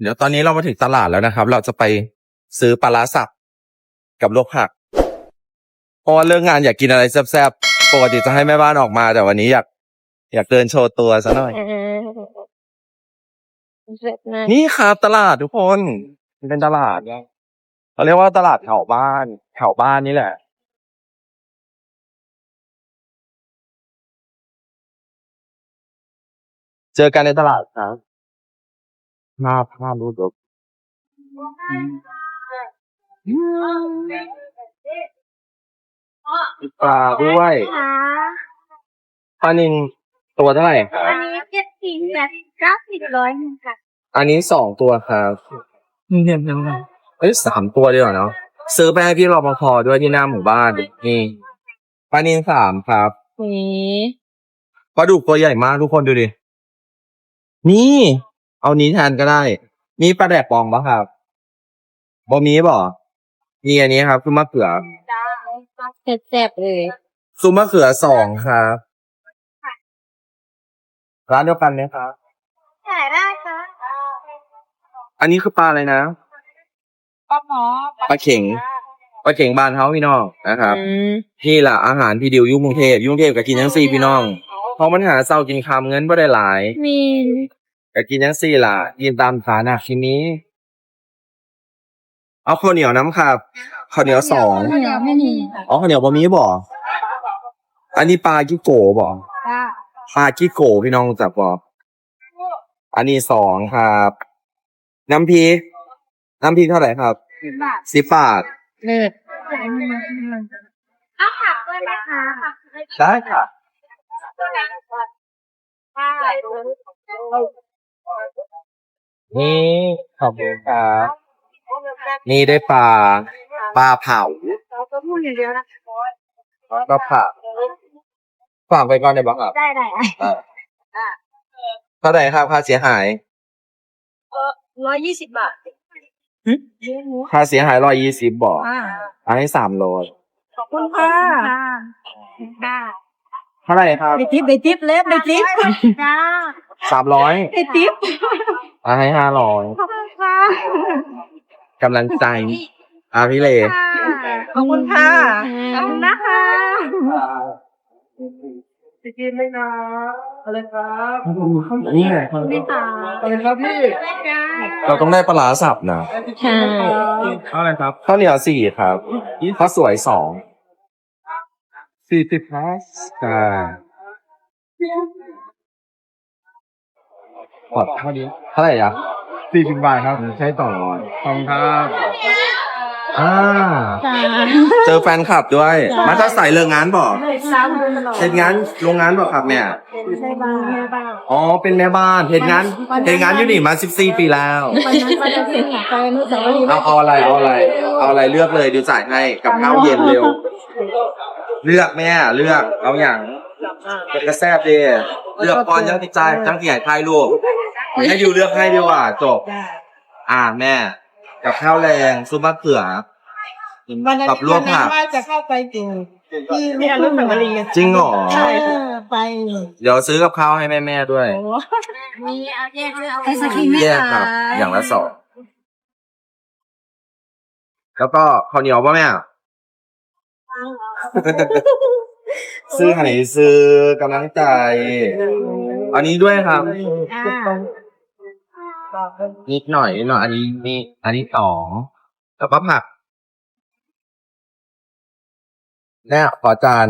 เดี๋ยวตอนนี้เรามาถึงตลาดแล้วนะครับ เราจะไปซื้อปลาร้าสับกับลวกผักเพราะว่าเรื่องงานอยากกินอะไรแซ่บๆ ปกติจะให้แม่บ้านออกมา แต่วันนี้อยาก อยากเดินโชว์ตัวซะหน่อย เสร็จนะนี่ครับตลาดทุกคนมันเป็นตลาดเขาเรียกว่าตลาดแถวบ้านแถวบ้านนี่แหละ เจอกันในตลาดครับ หน้าภาพรูปรบมีปลาด้วยค่ะปลานินตัวเท่าไหร่ครับอันนี้เจ็ดสิบแบบเก้าสิบร้อยหนึ่งค่ะ อันนี้สองตัวครับเรียนยังไงเอ้ยสามตัวดีกว่าเนาะซื้อไปให้พี่รปภด้วยที่หน้าหมู่บ้านนี่ปลานินสามครับนี่ปลาดุกตัวใหญ่มากทุกคนดูดินี่ เอานี้แทนก็ได้ มีปลาแดกปองปะครับบะมีบ่มีอันนี้ครับคือมะเขือแซ่บๆเลยซุปมะเขือสองครับร้านเดียวกันไหมครับถ่ายได้ค่ะอันนี้คือปลาอะไรนะป้าหมอปลาเข็งปลาเข็งบานเฮาพี่น้องนะครับนี่แหละอาหารพี่ดิวอยุ่กรุงเทพอยุ่กรุงเทพกับกินทั้งสี่พี่น้องเพราะมันหาเศร้ากินคำเงินไม่ได้หลายมี กับกินทั้งสี่ล่ะยินตามฐานะทีนี้ เอาข้าวเหนียวน้ำครับข้าวเหนียวสองเหนียวไม่มีค่ะอ๋อข้าวเหนียวบะหมี่บ่อันนี้ปลากิโกบ่ป้าปลากิโกพี่น้องรู้จักบ่อันนี้สองครับ น้ำพริกน้ำพริกเท่าไหร่ครับสิบบาทสิบบาทเลิศเอาผักด้วยไหมคะได้ค่ะค่ะ นี่ขอบคุณครับนี่ได้ปลาปลาเผาเราก็พูดอย่างเดียวนะแล้วก็ผักฝากไปก่อนได้บ้างครับได้ได้เออเท่าไหร่ครับค่าเสียหายร้อยยี่สิบบาทค่าเสียหายร้อยยี่สิบบอกอ่าอันนี้สามโลขอบคุณค่ะค่ะเท่าไหร่ครับไปทิปไปทิปเล็บไปทิปจ้า สามร้อยไปทิปอันให้ห้าร้อยขอบคุณค่ะกำลังใจอาพี่เลขอบคุณค่ะขอบคุณนะคะจะกินไหมนะอะไรครับนี่ไงไม่ค่ะอะไรครับพี่เราต้องได้ปลาร้าสับนะใช่เท่าไหร่ครับข้าวเหนียวสี่ครับข้าวสวยสองสี่สิบครับใช่หมดเท่านี้เท่าไหร่อะสี่สิบบาทครับ ใช่ต่อร้อยขอบคุณครับอ่าจ้าเจอแฟนคลับด้วย มาจะใส่เรื่องงานบอกซ้ำเลยหรอเห็นงานโรงงานบอกครับเนี่ยใช่บ้างแม่บ้างอ๋อเป็นแม่บ้านเห็นงานเห็นงานอยู่นี่มา14ปีแล้ววันนั้นไปจะถึงไปนู้นแต่ว่าเอาเอาอะไรเอาอะไรเอาอะไรเลือกเลยดูจ่ายให้กับข้าวเย็นเร็ว เลือกแม่เลือกเอาอย่าง เป็นกระแซบดีเลือกก่อนยังติดใจายจังที่ใหญ่ทายลูกให้ดิวเลือกให้ดีกว่าจบ อ่าแม่ กับข้าวแรงซุปมะเขือวันนั้นกับลวกผักว่าจะเข้าไปจริงที่เนี่ยรุ่นหนึ่งมาเรียนจริงเหรอใช่ไปเดี๋ยวซื้อกับข้าวให้แม่แม่ๆด้วย มีเอาแยกด้วยเอาไอศครีมแยกครับ อย่างละสองแล้วก็ข้าวเหนียวป่ะแม่ ซื้อไหนซื้อกำลังใจ อันนี้ด้วยครับ อ่านิดหน่อยนิดหน่อย อันนี้นี่อันนี้สองแล้วก็ผักเนี่ยขอจาน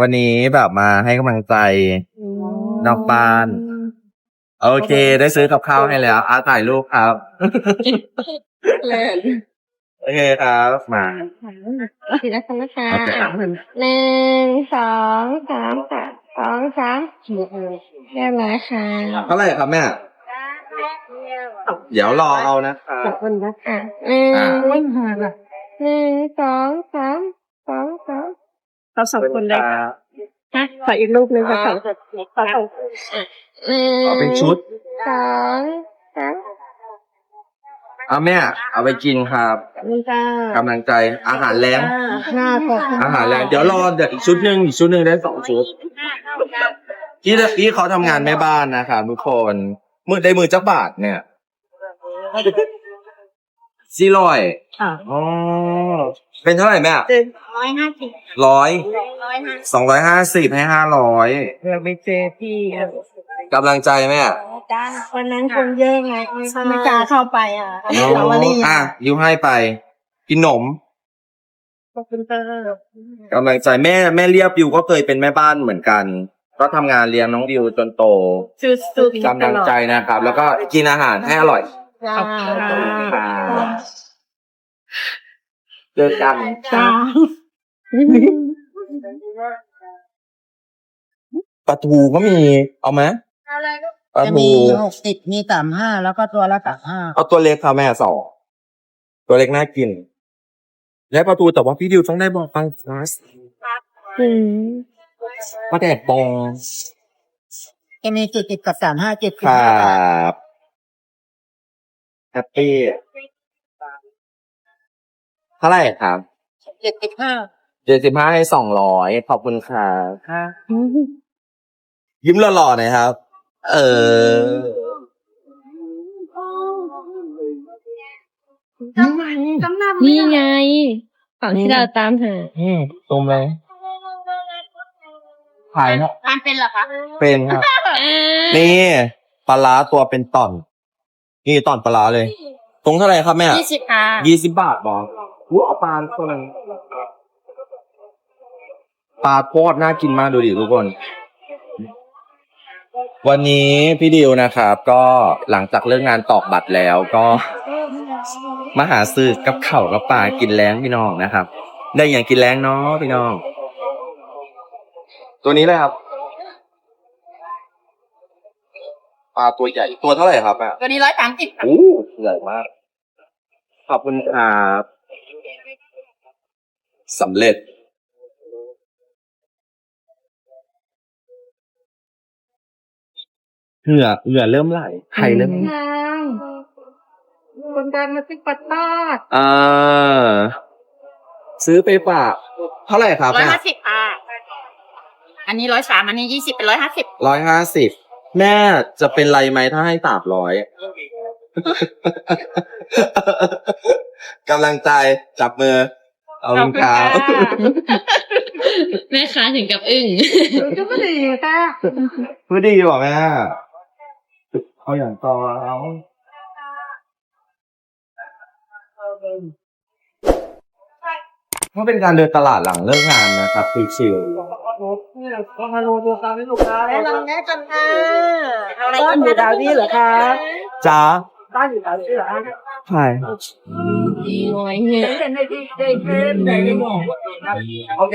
วันนี้แบบมาให้กำลังใจนอกบ้าน โอเค ได้ซื้อกับข้าวให้แล้วอาถ่ายรูปครับ โอเคครับมาทีละคนนะคะโอเคครับหนึ่งสองสามค่ะสองสามเรียบร้อยค่ะเท่าไหร่ครับแม่เดี๋ยวรอเอานะครับขอบคุณนะคะหนึ่งอ่าหนึ่งสองสามสองสามเราสองคนเลยรับฮะขออีกรูปหนึ่งค่ะสองหนึ่งเอาเป็นชุดสองสาม เอาแม่เอาไปกินครับนี่ค่ะกำลังใจอาหารแรงห้าขอบคุณอาหารแรงเดี๋ยวรอเดี๋ยวอีกชุดหนึ่งอีกชุดหนึ่งได้สองชุดพี่พี่เขาทำงานแม่บ้านนะครับทุกคนมือได้มือจักบาทเนี่ย สี่ร้อยค่ะอ๋อเป็นเท่าไหร่แม่ร้อยห้าสิบร้อยร้อยห้าสองร้อยห้าสิบให้ห้าร้อยเราไปเจอพี่กำลังใจแม่จ้าวันนั้นคนเยอะไงไม่กล้าเข้าไปอะอนุสาวรีย์อะยูให้ไป กินหนมขอบคุณเตอร์กำลังใจแม่แม่เรียบดิวก็เคยเป็นแม่บ้านเหมือนกัน ก็ทำงานเลี้ยงน้องดิวจนโตสู้สู้กำลังใจนะครับ แล้วก็กินอาหารให้อร่อย ขอบคุณค่ะเจอกันจ้าปลาทูก็มี เอาไหมปลาจะทูมีหกสิบมีสามห้าแล้วก็ตัวละสามห้าเอาตัวเล็กค่ะแม่สองตัวเล็กน่ากิน และปลาทูแต่ว่าพี่ดิวต้องได้บอกฟังนะอืมปลาแดดบองจะมีเจ็ดสิบกับสามห้าเจ็ดสิคบรับ แฮปปี้เท่าไหร่ครับเจ็ดสิบห้าเจ็ดสิบห้าให้สองร้อยขอบคุณค่ะยิ้มหล่อๆหน่อยครับ เออนี่ไงของที่เราตามหาอืมตรงเลยขายเนาะทานเป็นเหรอคะ เป็นครับ นี่ปลาร้าตัวเป็นต่อน นี่ต่อนปลาร้าเลย ตรงเท่าไหร่ครับแม่ยี่สิบค่ะยี่สิบบาทบอวู้เอาปลาตัวนึงปลาโคตรน่ากินมากดูดิทุกคน วันนี้พี่ดิวนะครับ ก็หลังจากเลิกงานตอกบัตรแล้วก็มาหาซื้อกับเข่าวกับปลากินแล้งพี่น้องนะครับ ได้อย่างกินแล้งเนาะพี่น้อง ตัวนี้เลยครับ ปลาตัวใหญ่ ตัวเท่าไหร่ครับอะตัวนี้ร้อยสามสิบโอ้ใหญ่มาก ขอบคุณครับสำเร็จ เหงื่อเหงื่อเริ่มไหลไข่เริ่มนางคนการมาซื้อปลาทอดเออซื้อไปฝากเท่าไหร่ครับร้อยห้าสิบค่ะอันนี้ร้อยสามอันนี้ยี่สิบเป็นร้อยห้าสิบร้อยห้าสิบ แม่จะเป็นไรไหมถ้าให้สามร้อย กำลังใจจับมือ เอาคุณครับแม่ค้าถึงกับอึ้ง ก็ไม่ดีค่ะ พูดดีกว่าแม่เอาอย่างต่อเอา มันเป็นการเดินตลาดหลังเลิกงานนะครับชิลมาดูตัวการให้ลูกค้าแนะนำแนะกันค่ะเอาอะไรบ้านอยู่ดาวนี่เหรอคะๆจ้าบ้านอยู่แถวนี้เหรอใช่น้อยเนี่ยเห็นในที่ได้เห็นในที่มองโอเค